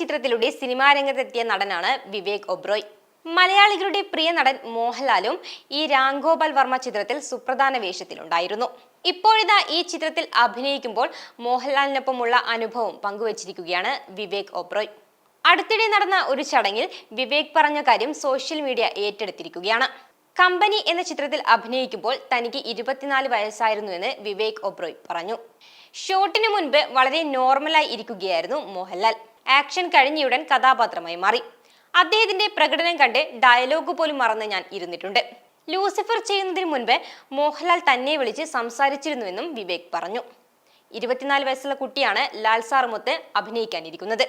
ചിത്രത്തിലൂടെ സിനിമാ രംഗത്തെത്തിയ നടനാണ് വിവേക് ഒബ്രോയ് മലയാളികളുടെ പ്രിയ നടൻ മോഹൻലാലും ഈ രാംഗോപാൽ വർമ്മ ചിത്രത്തിൽ സുപ്രധാന വേഷത്തിലുണ്ടായിരുന്നു. ഇപ്പോഴിതാ ഈ ചിത്രത്തിൽ അഭിനയിക്കുമ്പോൾ മോഹൻലാലിനൊപ്പമുള്ള അനുഭവം പങ്കുവച്ചിരിക്കുകയാണ് വിവേക് ഒബ്രോയ് അടുത്തിടെ നടന്ന ഒരു ചടങ്ങിൽ വിവേക് പറഞ്ഞ കാര്യം സോഷ്യൽ മീഡിയ ഏറ്റെടുത്തിരിക്കുകയാണ്. കമ്പനി എന്ന ചിത്രത്തിൽ അഭിനയിക്കുമ്പോൾ തനിക്ക് ഇരുപത്തിനാല് വയസ്സായിരുന്നുവെന്ന് വിവേക് ഒബ്രോയ് പറഞ്ഞു. ഷോട്ടിന് മുൻപ് വളരെ നോർമലായി ഇരിക്കുകയായിരുന്നു മോഹൻലാൽ. ആക്ഷൻ കഴിഞ്ഞയുടൻ കഥാപാത്രമായി മാറി. അദ്ദേഹത്തിന്റെ പ്രകടനം കണ്ട് ഡയലോഗ് പോലും മറന്ന് ഞാൻ ഇരുന്നിട്ടുണ്ട്. ലൂസിഫർ ചെയ്യുന്നതിന് മുൻപ് മോഹൻലാൽ തന്നെ വിളിച്ച് സംസാരിച്ചിരുന്നുവെന്നും വിവേക് പറഞ്ഞു. ഇരുപത്തിനാല് വയസ്സുള്ള കുട്ടിയാണ് ലാൽ സാറുമൊത്ത് അഭിനയിക്കാനിരിക്കുന്നത്.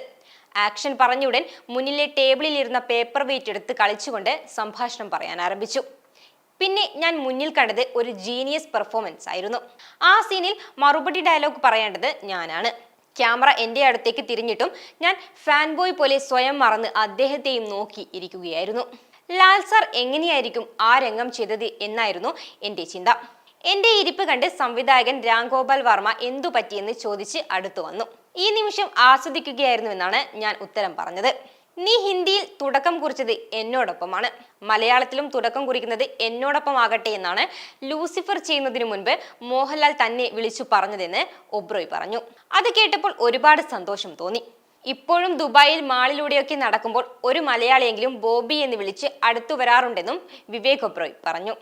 ആക്ഷൻ പറഞ്ഞുടൻ മുന്നിലെ ടേബിളിൽ ഇരുന്ന പേപ്പർ വെയിറ്റ് എടുത്ത് കളിച്ചുകൊണ്ട് സംഭാഷണം പറയാൻ ആരംഭിച്ചു. പിന്നെ ഞാൻ മുന്നിൽ കണ്ടത് ഒരു ജീനിയസ് പെർഫോമൻസ് ആയിരുന്നു ആ സീനിൽ മറുപടി ഡയലോഗ് പറയേണ്ടത് ഞാനാണ്. ക്യാമറ എന്റെ അടുത്തേക്ക് തിരിഞ്ഞിട്ടും ഞാൻ ഫാൻ ബോയ് പോലെ സ്വയം മറന്ന് അദ്ദേഹത്തെയും നോക്കി ഇരിക്കുകയായിരുന്നു. ലാൽ സാർ എങ്ങനെയായിരിക്കും ആ രംഗം ചെയ്തത് എന്നായിരുന്നു എന്റെ ചിന്ത. എന്റെ ഇരിപ്പ് കണ്ട് സംവിധായകൻ രാംഗോപാൽ വർമ്മ എന്തു പറ്റിയെന്ന് ചോദിച്ച് അടുത്തു വന്നു. ഈ നിമിഷം ആസ്വദിക്കുകയായിരുന്നുവെന്നാണ് ഞാൻ ഉത്തരം പറഞ്ഞത്. നീ ഹിന്ദിയിൽ തുടക്കം കുറിച്ചത് എന്നോടൊപ്പമാണ്. മലയാളത്തിലും തുടക്കം കുറിക്കുന്നത് എന്നോടൊപ്പം ആകട്ടെ എന്നാണ് ലൂസിഫർ ചെയ്യുന്നതിന് മുൻപ് മോഹൻലാൽ തന്നെ വിളിച്ചു പറഞ്ഞതെന്ന് ഒബ്രോയ് പറഞ്ഞു. അത് കേട്ടപ്പോൾ ഒരുപാട് സന്തോഷം തോന്നി. ഇപ്പോഴും ദുബായിൽ മാളിലൂടെയൊക്കെ നടക്കുമ്പോൾ ഒരു മലയാളിയെങ്കിലും ബോബി എന്ന് വിളിച്ച് അടുത്തു വരാറുണ്ടെന്നും വിവേക് ഒബ്രോയ് പറഞ്ഞു.